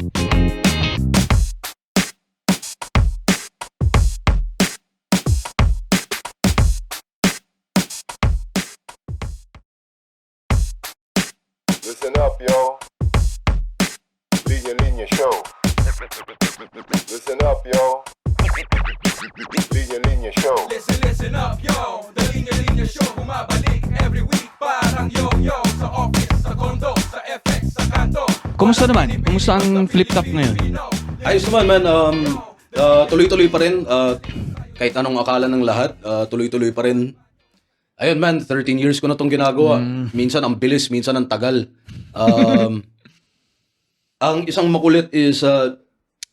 Listen Kumusta naman? Kumusta ang flip top ngayon? Ayos naman man, um, uh, tuloy-tuloy pa rin. Uh, kahit anong akala ng lahat, uh, tuloy-tuloy pa rin. Ayun man, 13 years ko na itong ginagawa. Minsan ang bilis, minsan ang tagal. Um, ang isang makulit is, uh,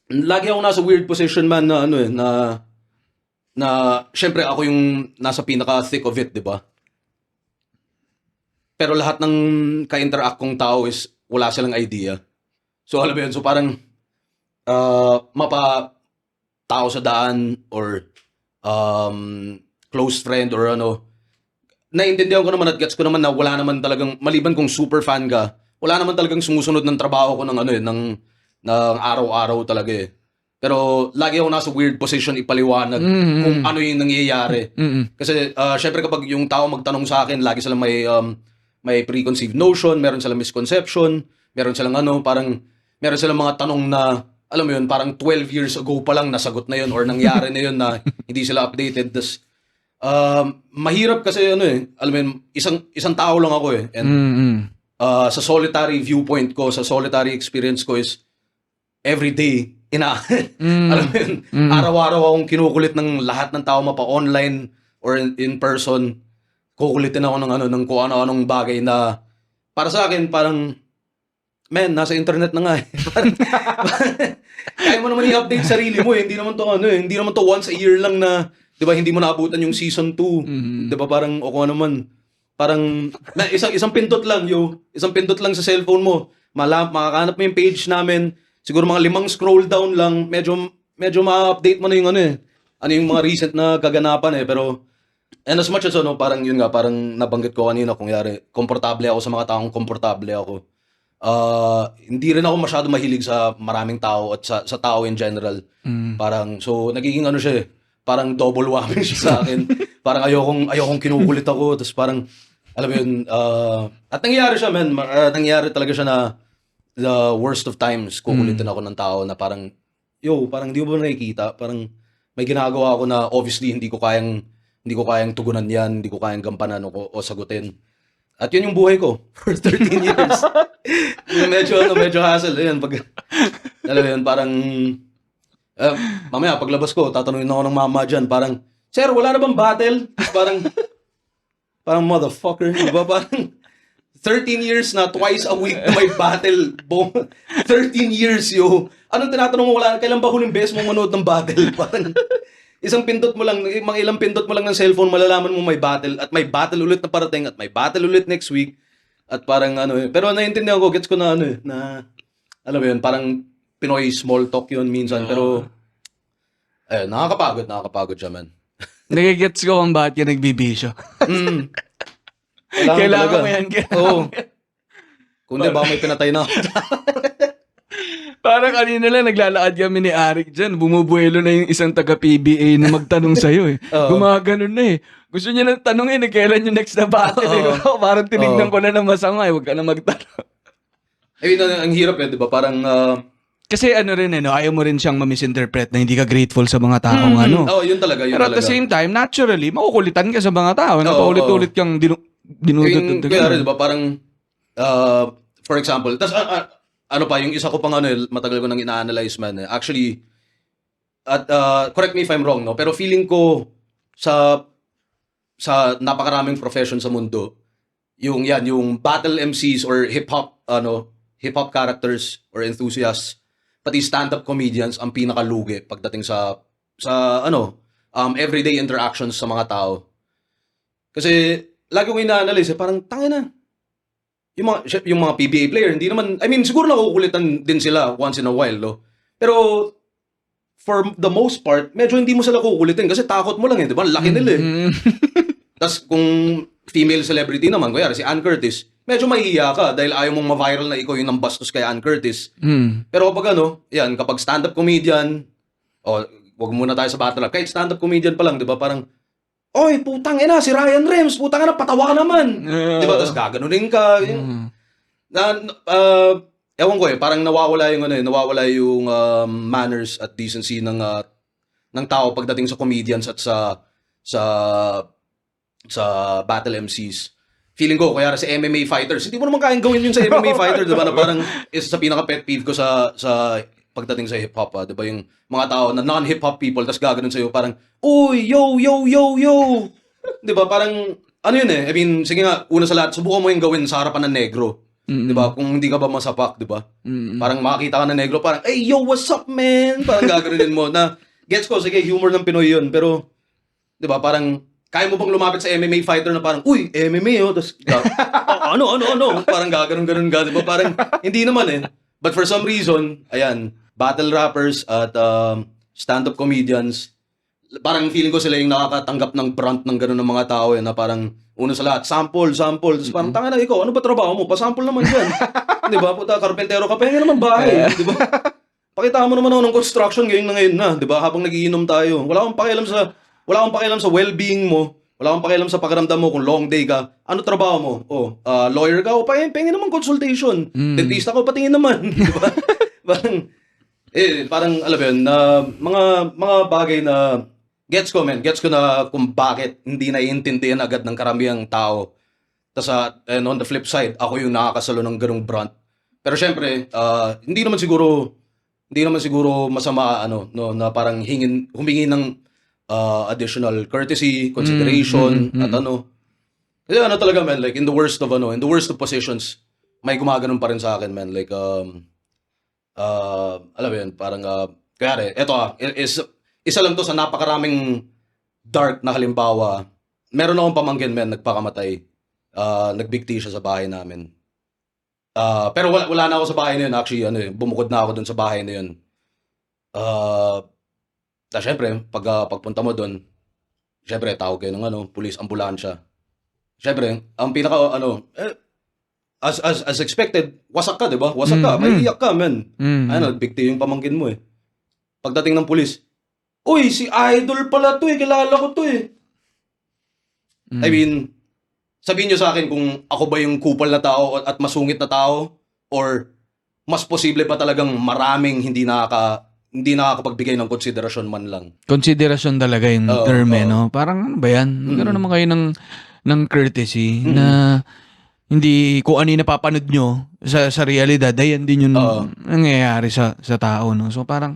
lagi ako nasa weird position man na ano eh, na, na, syempre ako yung nasa pinaka-thick of it, di ba? Pero lahat ng ka-interact kong tao is wala silang idea. So alam mo yun, so parang uh, mapa tao sa daan or um, close friend or ano, naiintindihan ko naman at gets ko naman na wala naman talagang, maliban kung super fan ka, wala naman talagang sumusunod ng trabaho ko ng ano eh, ng, ng araw-araw talaga eh. Pero lagi ako nasa weird position ipaliwanag Mhm. kung ano yung nangyayari. Mm-mm. Kasi uh, syempre kapag yung tao magtanong sa akin, lagi silang may um, may preconceived notion, meron silang misconception, meron silang ano, parang meron silang mga tanong na alam mo yun, parang 12 years ago pa lang nasagot na yun or nangyari na yun na hindi sila updated. Tas, um, mahirap kasi ano eh, alam mo yun, isang, isang tao lang ako eh. And Mm-mm. uh, sa solitary viewpoint ko, sa solitary experience ko is every day, ina, Mm. alam mo yun, araw-araw akong kinukulit ng lahat ng tao mapa-online or in, in person. Kukulitin ako ng ano, ng kung ano-anong bagay na para sa akin, parang, man, nasa internet na nga eh. Kaya mo naman i-update sarili mo eh. Hindi naman to ano eh. Hindi naman to once a year lang na, di ba, hindi mo naabutan yung season 2. Di ba, parang, o kung ano man. Parang, na, isang, isang pindot lang, yo. Isang pindot lang sa cellphone mo. Mala, makakahanap mo yung page namin. Siguro mga limang scroll down lang. Medyo, medyo ma-update mo na yung ano eh. Ano yung mga recent na kaganapan eh. Pero, and as much as ano, parang yun nga, parang nabanggit ko kanina, kung yari, komportable ako sa mga taong komportable ako. Ah, hindi rin ako masyado mahilig sa maraming tao at sa, sa tao in general. Parang, so, nagiging ano siya eh, parang double whammy siya sa akin. parang ayokong, ayokong kinukulit ako, tapos parang, alam mo yun, ah, at nangyayari siya, man, ma- ah, nangyayari talaga siya na the worst of times, kukulitin ako ng tao na parang, yo, parang di mo ba nakikita? Parang, may ginagawa ako na obviously hindi ko kayang, hindi ko kayang tugunan yan, hindi ko kayang gampanan o, o sagutin. At yun yung buhay ko for 13 years. Yung medyo, ano, medyo hassle. Ayan, pag, alam mo yun, parang, eh, mamaya, paglabas ko, tatanungin ako ng mama dyan, parang, Sir, wala na bang battle? Parang, parang motherfucker, di ba? Parang, 13 years na, twice a week na may battle. Bo 13 years, yo. Anong tinatanong mo, wala, kailan ba huling beses mo manood ng battle? Parang, isang pindot mo lang, mga ilang pindot mo lang ng cellphone, malalaman mo may battle, at may battle ulit na parating, at may battle ulit next week. At parang ano eh. Pero naiintindihan ko, gets ko na ano eh, na, alam mo yun, parang Pinoy small talk yun minsan. Pero, eh, nakakapagod, nakakapagod siya, man. Nagigets ko kung bakit ka nagbibisyo. Mm. Kailangan talaga. mo yan, kailangan Oo. Kung di ba may pinatay na. Parang kanina lang naglalakad kami ni Arik dyan. Bumubuelo na yung isang taga-PBA na magtanong sa'yo eh. Oo. Gumaganon na eh. Gusto niya nang tanongin eh, kailan yung next na battle eh. Parang tinignan ko na ng masama eh. Huwag ka na magtanong. Ayun, ang, ang hirap eh, di ba? Parang, ah, Kasi ano rin eh, no? ayaw mo rin siyang ma-misinterpret na hindi ka grateful sa mga taong ano. oh, yun talaga, yun Pero at talaga. the same time, naturally, makukulitan ka sa mga tao. Na Oo, paulit-ulit kang dinu- dinudot. Yung, kaya rin, di ba, parang, uh, for example, tas, ah, ah, ano pa, yung isa ko pang ano, eh, matagal ko nang ina-analyze man. Eh. Actually, at uh, correct me if I'm wrong, no? Pero feeling ko sa sa napakaraming profession sa mundo, yung yan, yung battle MCs or hip-hop, ano, hip-hop characters or enthusiasts, pati stand-up comedians ang pinakalugi pagdating sa sa ano, um, everyday interactions sa mga tao. Kasi lagi kong ina-analyze, eh, parang tangin na. Yung mga, yung mga PBA player, hindi naman, I mean, siguro nakukulitan din sila once in a while, no? Pero, for the most part, medyo hindi mo sila kukulitin kasi takot mo lang eh, di ba? Laki nila eh. Mm. Tapos kung female celebrity naman, kaya si Ann Curtis, medyo mahihiya ka dahil ayaw mong ma-viral na ikaw yung nambastos kay Ann Curtis. Mm. Pero kapag ano, yan, kapag stand-up comedian, o wag muna tayo sa battle rap, kahit stand-up comedian pa lang, di ba, parang, Oy, putang ina, si Ryan Rems, putang ina, patawa ka naman. Uh, di ba, tapos gaganunin ka. Mm. na, uh, ewan ko eh, parang nawawala yung, ano eh, nawawala yung um, manners at decency ng, uh, ng tao pagdating sa comedians at sa, sa, sa battle MCs. Feeling ko, kaya sa MMA fighters, hindi mo naman kayang gawin yun sa MMA fighter, di ba? Na parang isa sa pinaka pet peeve ko sa sa pagdating sa hip-hop, ah, di ba? Yung mga tao na non-hip-hop people, tas gaganon sa'yo, parang, Uy, yo, yo, yo, yo! di ba? Parang, ano yun eh? I mean, sige nga, una sa lahat, subukan mo yung gawin sa harapan ng negro. Mm. Di ba? Kung hindi ka ba masapak, di ba? Mm. Parang makakita ka ng negro, parang, hey, yo, what's up, man? Parang gaganunin mo na, gets ko, sige, humor ng Pinoy yun, pero, di ba, parang, kaya mo bang lumapit sa MMA fighter na parang, uy, MMA, oh, tapos, oh, ano, ano, ano, parang gaganon-ganon ka, di ba? Parang, hindi naman eh. But for some reason, ayan, battle rappers at um, stand-up comedians, parang feeling ko sila yung nakakatanggap ng brunt ng gano'n ng mga tao eh, na parang, una sa lahat, sample, sample, tapos parang, tanga na ikaw, ano ba trabaho mo? Pa-sample naman yan. di ba? Puta, karpentero ka, pahinga naman bahay. di ba? Pakita mo naman ako ng construction ngayon na ngayon na, di ba? Habang nagiinom tayo. Wala akong pakialam sa, wala akong pakialam sa well-being mo. Wala akong pakialam sa pakiramdam mo kung long day ka. Ano trabaho mo? Oh, ah, lawyer ka? O, pahingin, pahingin naman consultation. Mm. Dentista ko, patingin naman. di ba? parang, eh, parang, alam mo yun, na mga, mga bagay na, gets ko, man. Gets ko na kung bakit hindi naiintindihan agad ng karamihang tao. Tapos, uh, and on the flip side, ako yung nakakasalo ng ganong brunt. Pero syempre, ah, hindi naman siguro, hindi naman siguro masama, ano, no, na parang hingin, humingi ng ah, additional courtesy, consideration, Mm, mm, mm, at ano. Kasi ano talaga, man, like, in the worst of, ano, in the worst of positions, may gumaganon pa rin sa akin, man. Like, um, uh, alam mo yun, parang, uh, kaya eto ah, is, isa lang to sa napakaraming dark na halimbawa. Meron akong pamangkin, man, nagpakamatay. Uh, nagbigti siya sa bahay namin. Ah, pero wala, wala na ako sa bahay na yun. Actually, ano, eh, bumukod na ako dun sa bahay na yun. Ah, uh, syempre, pag, ah, pagpunta mo dun, syempre, tawag kayo ng ano, pulis, ambulansya. Syempre, ang pinaka, ano, eh, as, as, as expected, wasak ka, di ba? Wasak ka, Mm, may mm. iyak ka, man. Mm. Ano, bigti yung pamangkin mo eh. Pagdating ng pulis, Uy, si Idol pala to eh, kilala ko to eh. Mm. I mean, sabihin nyo sa akin kung ako ba yung kupal na tao at masungit na tao or mas posible pa talagang maraming hindi nakaka hindi nakakapagbigay ng konsiderasyon man lang. Konsiderasyon talaga yung Oo, term eh, oo. no? Parang ano ba yan? Magkaroon Mm. naman kayo ng, ng courtesy Mm. na hindi kung ano yung napapanood nyo sa, sa realidad, ayan din yung Oo. nangyayari sa, sa tao, no? So parang,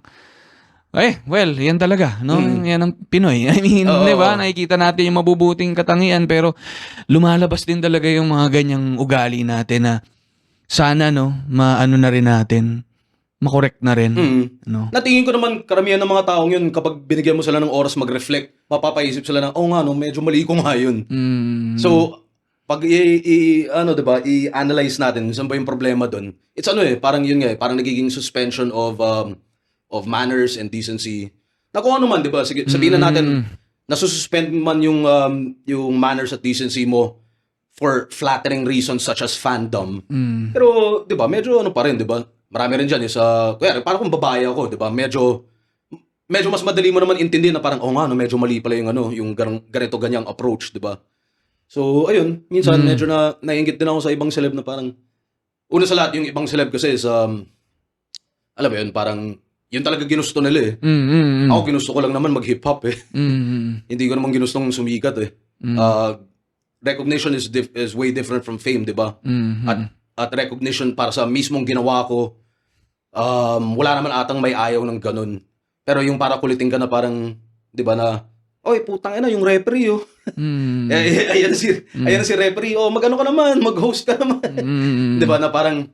eh, well, yan talaga, no? Mm. Yan ang Pinoy. I mean, Oo, di ba? oo. Nakikita natin yung mabubuting katangian, pero lumalabas din talaga yung mga ganyang ugali natin na sana, no, maano na rin natin, makorek na rin, Mm. no? Natingin ko naman karamihan ng mga taong yun kapag binigyan mo sila ng oras mag-reflect, mapapaisip sila ng, oh nga no, medyo mali ko nga yun. Mm. So, pag i, i- ano 'di ba, i-analyze natin saan ba yung problema doon. It's ano eh, parang yun nga eh, parang nagiging suspension of um, of manners and decency. Na kung ano man, 'di ba? Sige, sabihin na natin nasususpend man yung um, yung manners at decency mo for flattering reasons such as fandom. Mm. Pero 'di ba, medyo ano pa rin, 'di ba? Marami rin diyan is uh, kaya parang kung babae ako, 'di ba? Medyo medyo mas madali mo naman intindihin na parang oh nga no, medyo mali pala yung ano, yung ganito ganyang approach, 'di ba? So, ayun, minsan Mm. medyo na naiingit din ako sa ibang celeb na parang una sa lahat yung ibang celeb kasi is um alam mo yun, parang yun talaga ginusto nila eh. Mm, mm, mm. Ako ginusto ko lang naman mag hip hop eh. Mm, mm, Hindi ko naman ginustong sumikat eh. mm. Uh, recognition is dif- is way different from fame, 'di ba? Mm, at at recognition para sa mismong ginawa ko um wala naman atang may ayaw ng ganun pero yung para kulitin ka na parang 'di ba na oy putang ina yung referee oh. Mm, eh, ayan si ayan si referee. Oh magano ka naman mag-host ka naman. Mm, 'di ba na parang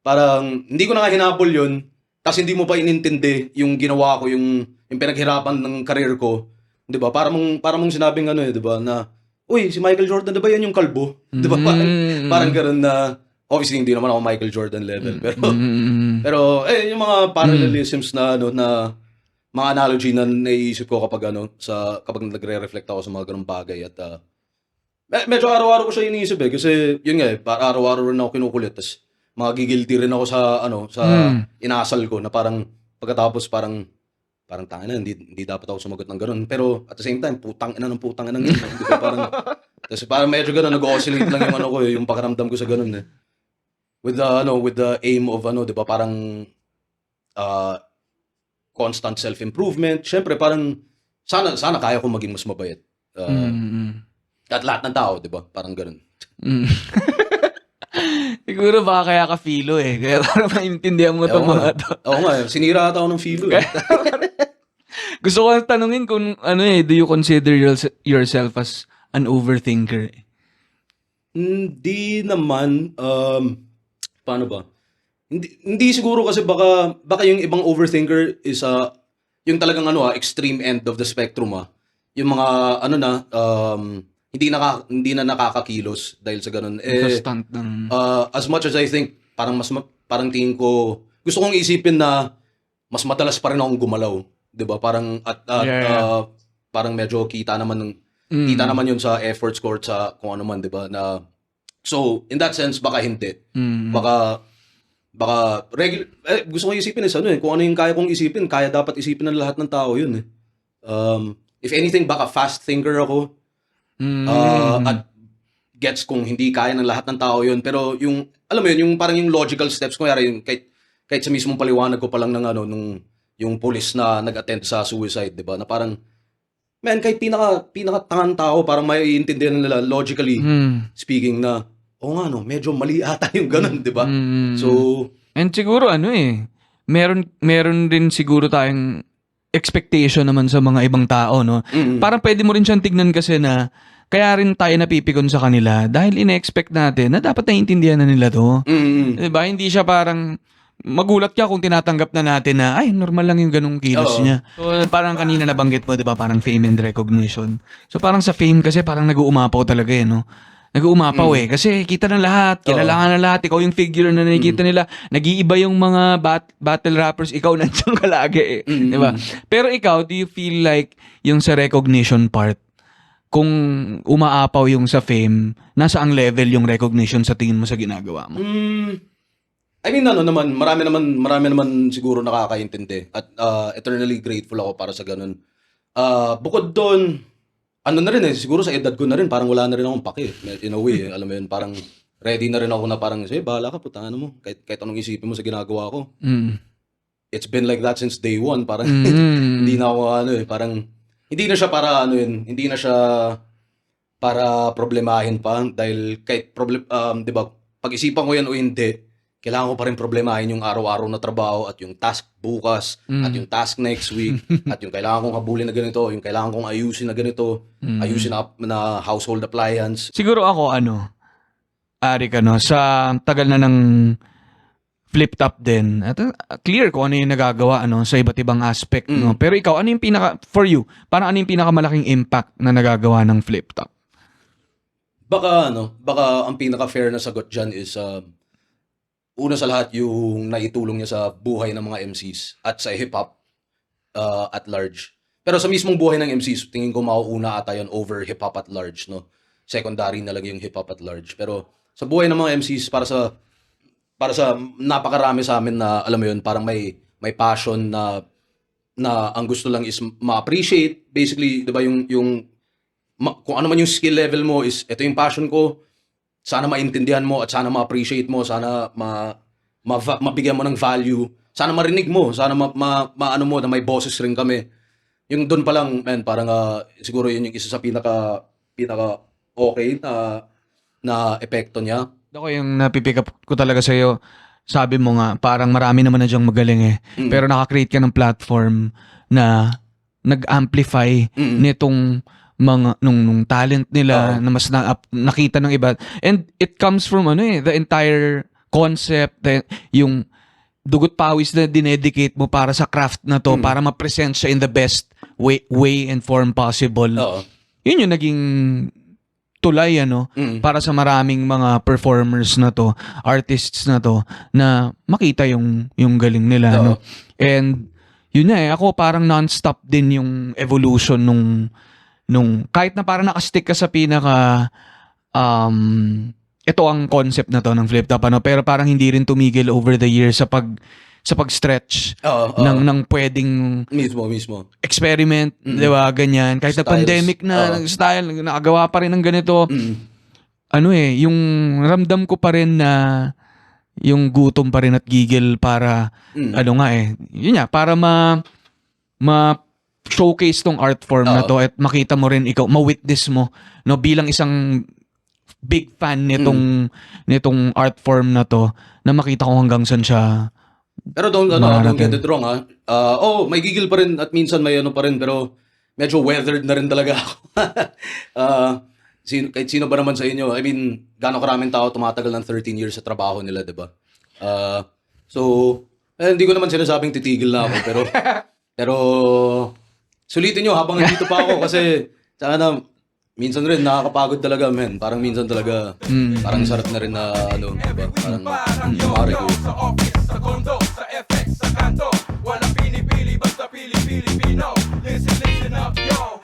parang hindi ko na nga hinapol yun tapos hindi mo pa inintindi yung ginawa ko yung yung pinaghirapan ng career ko. 'di ba para mong para mong sinabing ano eh 'di ba na uy si Michael Jordan 'di ba yan yung kalbo? 'di ba parang Mm. parang ganoon na obviously hindi naman ako Michael Jordan level pero Mm, pero eh yung mga parallelisms na ano na mga analogy na naiisip ko kapag ano sa kapag nagre-reflect ako sa mga ganung bagay at ah, Me- medyo araw-araw ko siya iniisip eh. Kasi, yun nga eh, para araw-araw rin ako kinukulit. Tapos, magigilty rin ako sa, ano, sa Hmm. inasal ko na parang, pagkatapos parang, parang tanga na, hindi, hindi dapat ako sumagot ng ganun. Pero, at the same time, putang ina ng putang ina ng ganun. Di ba? Parang, tapos parang medyo ganun, nag-oscillate lang yung ano ko eh, yung pakiramdam ko sa ganun eh. With the, ano, with the aim of, ano, di ba, parang, uh, constant self-improvement. Siyempre, parang, sana, sana kaya ko maging mas mabait. Uh, Mm. At lahat ng tao, di ba? Parang ganun. Mm. Siguro baka kaya ka filo eh. Kaya para maintindihan mo itong mga to. Oo nga, sinira ata ako ng filo eh. Gusto ko tanungin kung ano eh, do you consider yours- yourself as an overthinker? Hindi naman, um, paano ba? Hindi, hindi siguro kasi baka, baka yung ibang overthinker is, uh, yung talagang ano ah, extreme end of the spectrum ah. Yung mga, ano na, um, hindi, naka, hindi na nakakakilos dahil sa ganun. Eh, ng... uh, as much as I think, parang mas, ma- parang tingin ko, gusto kong isipin na mas madalas pa rin akong gumalaw. 'di ba Parang, at, at Yeah. uh, parang medyo kita naman ng, Mm. kita naman yun sa efforts ko sa kung ano man, 'di ba Na so in that sense baka hindi. Mm. Baka baka regular eh, gusto ko isipin is ano eh, kung ano yung kaya kong isipin, kaya dapat isipin ng lahat ng tao yun eh. Um, if anything baka fast thinker ako Mm. uh, at gets kung hindi kaya ng lahat ng tao yun pero yung alam mo yun yung parang yung logical steps ko yung kahit kahit sa mismong paliwanag ko pa lang ng ano nung yung police na nag-attend sa suicide 'di ba na parang man kahit pinaka pinaka tangan tao parang maiintindihan nila logically Mm. speaking na oo nga no medyo mali ata yung ganun 'di ba Mm. so And siguro ano eh, meron meron din siguro tayong expectation naman sa mga ibang tao, no? mm, Parang pwede mo rin siyang tignan kasi na kaya rin tayo napipikon sa kanila dahil ine-expect natin na dapat naiintindihan na nila to. mm, mm. 'Di ba? Hindi siya parang magulat ka kung tinatanggap na natin na ay normal lang yung ganung kilos Oo. niya. So parang kanina nabanggit mo 'di ba parang fame and recognition. So parang sa fame kasi parang nag-uumapaw talaga eh no. Nag-uumapaw Mm. eh kasi kita ng lahat, kilalakan ng lahat, ikaw yung figure na nakikita Mm. nila. Nag-iiba yung mga bat- battle rappers, ikaw nandiyan ka lagi eh. Mm, 'Di ba? mm. Pero ikaw, do you feel like yung sa recognition part kung umaapaw yung sa fame, nasa ang level yung recognition sa tingin mo sa ginagawa mo? Mm, I mean, ano naman, marami naman, marami naman siguro nakakaintindi. At uh, eternally grateful ako para sa ganun. Uh, bukod doon, ano na rin eh, siguro sa edad ko na rin, parang wala na rin akong pake. In a way, eh. alam mo yun, parang ready na rin ako na parang, sige, bahala ka, putang ano mo. Kahit, kahit anong isipin mo sa ginagawa ko. Mm. It's been like that since day one. Parang, Mm. hindi na ako ano eh, parang, hindi na siya para ano yun, hindi na siya para problemahin pa dahil kahit problem um 'di ba pag-isipan ko yan o hindi kailangan ko pa rin problemahin yung araw-araw na trabaho at yung task bukas Mm. at yung task next week at yung kailangan kong habulin na ganito yung kailangan kong ayusin na ganito Mm. ayusin na, na household appliance Siguro ako ano, Ari ka no, sa tagal na ng flip top din. At uh, clear ko ano yung nagagawa ano sa iba't ibang aspect no. Mm. Pero ikaw ano yung pinaka for you? Parang ano yung pinakamalaking impact na nagagawa ng flip top? baka ano baka ang pinaka fair na sagot diyan is um, una sa lahat yung naitulong niya sa buhay ng mga MCs at sa hip hop uh, at large. Pero sa mismong buhay ng MCs, tingin ko mauuna ata yun over hip hop at large, no? Secondary na lang yung hip hop at large. Pero sa buhay ng mga MCs para sa para sa napakarami sa amin na alam mo yun, parang may may passion na na ang gusto lang is ma-appreciate basically, 'di ba, yung yung ma- kung ano man yung skill level mo is ito yung passion ko. Sana maintindihan mo at sana ma-appreciate mo, sana ma, ma mabigyan mo ng value, sana marinig mo, sana ma, ma, maano mo na may bosses rin kami. Yung doon pa lang, man, parang ah, siguro yun yung isa sa pinaka pinaka okay na na epekto niya. Ako yung napipick up ko talaga sa iyo. Sabi mo nga, parang marami naman na diyang magaling eh. Mm. Pero nakakreate ka ng platform na nag-amplify Mm. nitong mga nung, nung talent nila Oo. na mas na, nakita ng iba. And it comes from ano eh, the entire concept, the, yung dugot pawis na dinedicate mo para sa craft na to, Mm. para ma-present siya in the best way, way and form possible. Oo. Yun yung naging tulay ano Mm. para sa maraming mga performers na to, artists na to na makita yung yung galing nila Oo. no. And yun na eh ako parang non-stop din yung evolution nung nung kahit na parang nakastick ka sa pinaka um, ito ang concept na to ng flip top ano pero parang hindi rin tumigil over the years sa pag sa pag-stretch Oo, oo. ng ng pwedeng mismo, mismo. experiment, Mm. 'di ba? Ganyan. Kahit na Styles. pandemic na, nag style, nakagawa pa rin ng ganito. Mm. Ano eh, yung ramdam ko pa rin na yung gutom pa rin at gigil para Mm. ano nga eh. Yun nga, para ma ma showcase tong art form na to at makita mo rin ikaw, ma-witness mo no bilang isang big fan nitong Mm. nitong art form na to na makita ko hanggang saan siya Pero don't, ano, don't Marating. get it wrong, ha? Ah, oh, may gigil pa rin at minsan may ano pa rin, pero medyo weathered na rin talaga ako. Ah, sino, kahit sino ba naman sa inyo, I mean, gano'ng karaming tao tumatagal ng 13 years sa trabaho nila, di ba? Ah, so, eh, hindi ko naman sinasabing titigil na ako, pero, pero, Sulitin nyo habang nandito pa ako kasi sana minsan rin nakakapagod talaga men. Parang minsan talaga mm. parang sarap na rin na ano, diba? Parang kumari ko. Sa office, sa condo, sa FX, sa kanto. Walang pinipili basta pili-Pilipino. Listen, listen up, yo.